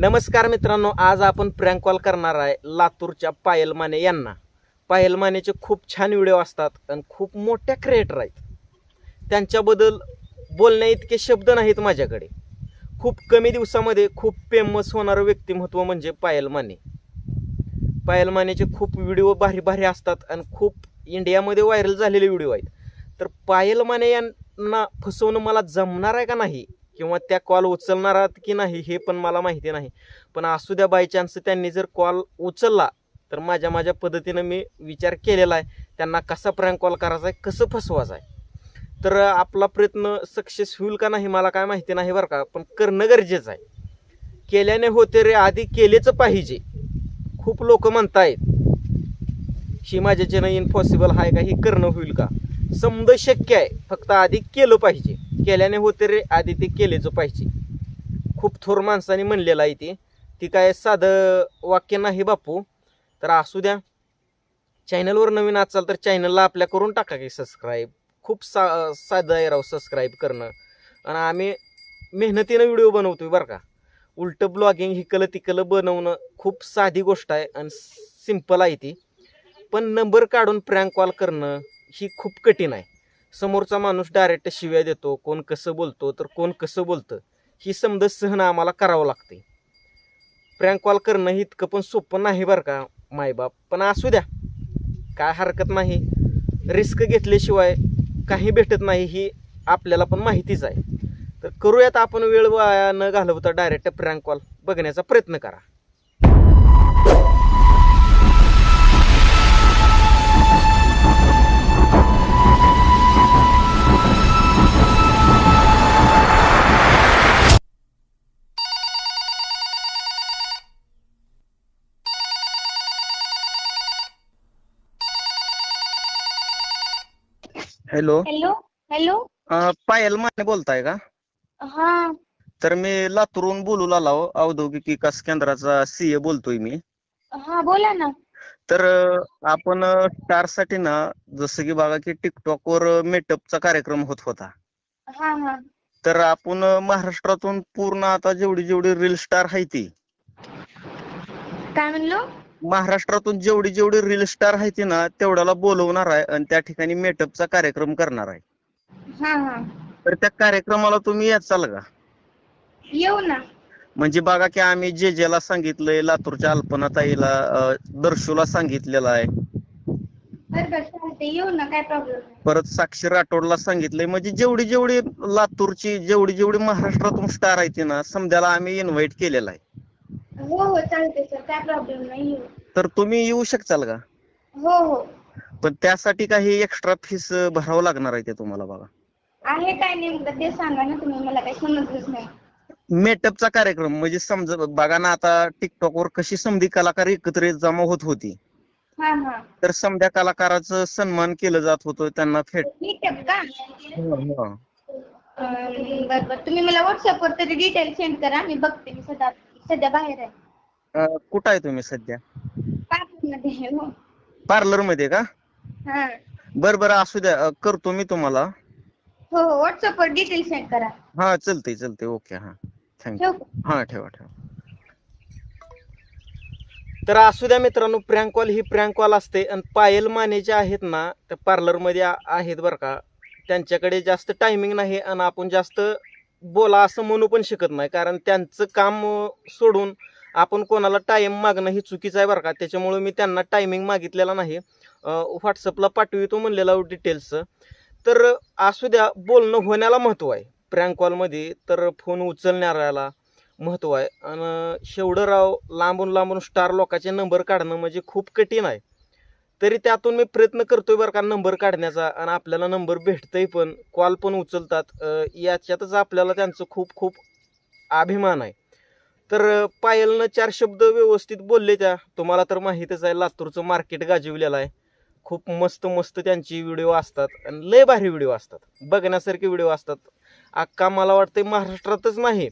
नमस्कार मित्रांनो आज आपण प्रँक कॉल करणार आहे लातूरच्या पायल माने यांना. पायल मानेचे खूप छान व्हिडिओ असतात आणि खूप मोठ्या क्रिएटर आहेत. त्यांच्याबद्दल बोलण्या इतके शब्द नाहीत माझ्याकडे. खूप कमी दिवसामध्ये खूप फेमस होणारं व्यक्तिमत्व म्हणजे पायल माने पायल मानेचे खूप व्हिडिओ भारी भारी असतात आणि खूप इंडियामध्ये व्हायरल झालेले व्हिडिओ आहेत. तर पायल माने यांना फसवणं मला जमणार आहे का नाही? किंवा त्या कॉल उचलणार आहात की नाही हे पण मला माहिती नाही. पण असू द्या बाय चान्स त्यांनी जर कॉल उचलला तर माझ्या माझ्या पद्धतीनं मी विचार केलेला आहे त्यांना कसा प्रँक कॉल करायचा आहे कसं फसवायचं आहे. तर आपला प्रयत्न सक्सेस होईल का नाही मला काय माहिती नाही बरं का पण करणं गरजेचं आहे. केल्याने होते रे आधी केलेच पाहिजे. खूप लोक म्हणतायत ही माझ्याच्यानं इम्पॉसिबल आहे का हे करणं होईल का? समज शक्य आहे फक्त आधी केलं पाहिजे. केल्याने होते रे आधी ते केलेच पाहिजे. खूप थोर माणसाने म्हणलेलं आहे ते. ती काय साधं वाक्य नाही बापू. तर असू द्या. चॅनलवर नवीन असाल तर चॅनलला आपल्या करून टाका की सबस्क्राईब खूप सा साधं आहे राव सबस्क्राईब करणं. आणि आम्ही मेहनतीनं व्हिडिओ बनवतोय बरं का. उलटं ब्लॉगिंग हिकलं तिकलं बनवणं खूप साधी गोष्ट आहे आणि सिंपल आहे ती. पण नंबर काढून प्रँक कॉल करणं ही खूप कठीण आहे. समोरचा माणूस डायरेक्ट शिव्या देतो कोण कसं बोलतो तर कोण कसं बोलतं ही समज सहन आम्हाला करावं लागते. प्रँक कॉल करणं ही इतकं पण सोपं नाही बरं का मायबाप. पण असू द्या काय हरकत नाही. रिस्क घेतल्याशिवाय काही भेटत नाही ही आपल्याला पण माहितीच आहे. तर करूयात आपण वेळ वाया न घालवता डायरेक्ट प्रँक कॉल बघण्याचा प्रयत्न करा. Hello. Hello hello. Payal Mane बोलताय का? हा. तर मी लातूरहून बोलू आलो औद्योगिक विकास केंद्राचा सीए बोलतोय मी. हा बोला ना. तर अं, आपण स्टारसाठी ना जसं की बघा की टिकटॉक वर मेटअपचा कार्यक्रम होत होता. हा हा. तर आपण अं, महाराष्ट्रातून पूर्ण आता जेवढी जेवढी रील स्टार आहे ती. काय म्हणलो? महाराष्ट्रातून जेवढी जेवढी रील स्टार आहे ती ना तेवढ्याला बोलवणार आहे आणि त्या ठिकाणी मेटअपचा कार्यक्रम करणार आहे. हा हा. तर त्या कार्यक्रमाला तुम्ही याचाल का? येऊ ना. म्हणजे बघा की आम्ही जे जेला सांगितलंय लातूरच्या अल्पनाताईला अं, दर्शूला सांगितलेलं आहे. बर बर चालते येऊ ना काय प्रॉब्लेम नाही. परत साक्षी राठोडला सांगितलंय म्हणजे जेवढी जेवढी लातूरची जेवढी जेवढी महाराष्ट्रातून स्टार आहे ती ना समजायला आम्ही इन्व्हाइट केलेला आहे. हो हो चालते सर काय प्रॉब्लेम नाही तर तुम्ही येऊ शकताल का? हो हो. पण त्यासाठी काही एक्स्ट्रा फीस भरावं लागणार आहे ते तुम्हाला बघा. आहे काय नेमकं? ते सांगा ना तुम्ही मला काही समजलंच नाही. मेटअपचा कार्यक्रम म्हणजे समजा बघा ना आता टिकटॉक वर कशी समधी कलाकार एकत्र जमा होत होती. हा हा. तर समध्या कलाकाराचं सन्मान केलं जात होतं त्यांना फेट ठीक आहे का? हा. अं, बर बर. तुम्ही मला व्हॉट्सअप वर तरी डिटेल सेंड करा मी बघते मी सध्या. सध्या बाहेर आहे. अं, कुठं आहे तुम्ही सध्या? पार्कमध्ये आहे हो. पार्लरमध्ये का? हा. बर बर असू द्या. अं, करतो मी तुम्हाला. हो हो व्हॉट्सअप वर डिटेल सेंड करा. हा चलतंय चलतंय ओके हा. थँक्यू ठेवू का? हा ठेवा ठेवा. तर असू द्या मित्रांनो प्रँक कॉल ही प्रँक कॉल असते. आणि पायल माने जे आहेत ना त्या पार्लरमध्ये आ- आहेत बरं का. त्यांच्याकडे जास्त टायमिंग नाही आणि आपण जास्त बोला असं म्हणू पण शकत नाही. कारण त्यांचं काम सोडून आपण कोणाला टाईम मागणं ही चुकीचं आहे बरं का. त्याच्यामुळे मी त्यांना टायमिंग मागितलेला नाही. व्हॉट्सअपला पाठवितो म्हणलेला डिटेल्स तर असू द्या बोलणं होण्याला महत्त्व आहे. प्रँक कॉलमध्ये तर फोन उचलणाऱ्याला महत्त्व आहे. आणि शेवढं राव लांबून लांबून स्टार लोकांचे नंबर काढणं म्हणजे खूप कठीण आहे. तरी त्यातून मी प्रयत्न करतोय बरं का नंबर काढण्याचा. आणि आपल्याला नंबर भेटतंय पण कॉल पण उचलतात. याच्यातच आपल्याला त्यांचं खूप खूप अभिमान आहे. तर पायलनं चार शब्द व्यवस्थित बोलले त्या. तुम्हाला तर माहीतच आहे लातूरचं मार्केट गाजविलेलं आहे. खूप मस्त मस्त त्यांची व्हिडिओ असतात. आणि लय भारी व्हिडिओ असतात. बघण्यासारखे व्हिडिओ असतात. अख्खा मला वाटतं महाराष्ट्रातच नाही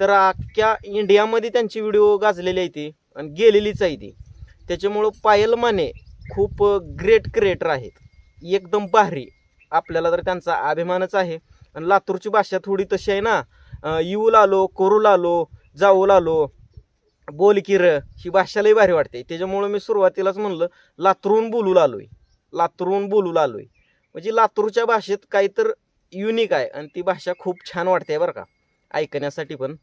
तर अख्ख्या इंडियामध्ये त्यांची व्हिडिओ गाजलेली आहे ती. आणि गेलेलीच आहे ती. त्याच्यामुळं पायल माने खूप ग्रेट क्रिएटर आहेत. एकदम भारी. आपल्याला तर त्यांचा अभिमानच आहे. आणि लातूरची भाषा थोडी तशी आहे ना. येऊ लालो करू आलो जाऊ लालो बोल की र ही भाषा लई भारी वाटते. त्याच्यामुळं मी सुरुवातीलाच म्हणलं लातूरहून बोलू लालोय. लातूरहून बोलू लालोय. म्हणजे लातूरच्या भाषेत काही तर युनिक आहे. आणि ती भाषा खूप छान वाटते बरं का. ऐकण्यासाठी पण.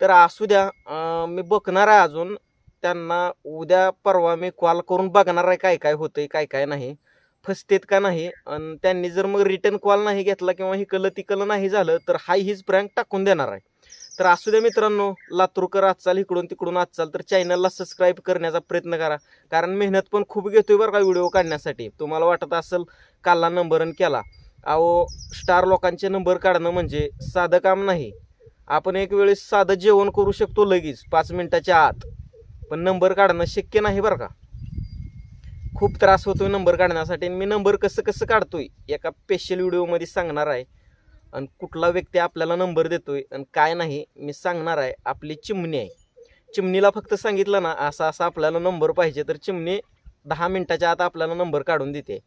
तर असू द्या मी बघणार आहे अजून. त्यांना उद्या परवा मी कॉल करून बघणार आहे काय काय होतंय काय काय नाही. फसतेत का नाही? आणि त्यांनी जर मग रिटर्न कॉल नाही घेतला किंवा हिकलं तिकलं नाही झालं तर हाय हीच प्रँक टाकून देणार आहे. तर असू द्या मित्रांनो लातूरकर आजचाल इकडून तिकडून आजचाल तर चॅनलला सबस्क्राईब करण्याचा प्रयत्न करा. कारण मेहनत पण खूप घेतोय बरं का व्हिडिओ काढण्यासाठी. तुम्हाला वाटत असेल कालला नंबरन केला. अहो स्टार लोकांचे नंबर काढणं म्हणजे साधं काम नाही. आपण एक वेळेस साधं जेवण करू शकतो लगेच पाच मिनिटाच्या आत. पण नंबर काढणं शक्य नाही बरं का. खूप त्रास होतोय नंबर काढण्यासाठी आणि मी नंबर कसं कसं काढतोय एका स्पेशल व्हिडिओमध्ये सांगणार आहे. आणि कुठला व्यक्ती आपल्याला नंबर देतोय आणि काय नाही मी सांगणार आहे. आपली चिमणी आहे. चिमणीला फक्त सांगितलं ना असा असा आपल्याला नंबर पाहिजे तर चिमणी दहा मिनटाच्या आत आपल्याला नंबर काढून देते.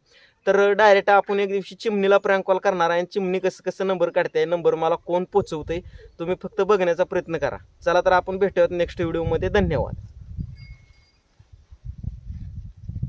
तर डायरेक्ट आपण एक दिवशी चिमणीला प्रँक कॉल करणार आहे आणि चिमणी कसं कसं नंबर काढते नंबर मला कोण पोचवते तुम्ही फक्त बघण्याचा प्रयत्न करा. चला तर आपण भेटूयात नेक्स्ट व्हिडिओमध्ये धन्यवाद.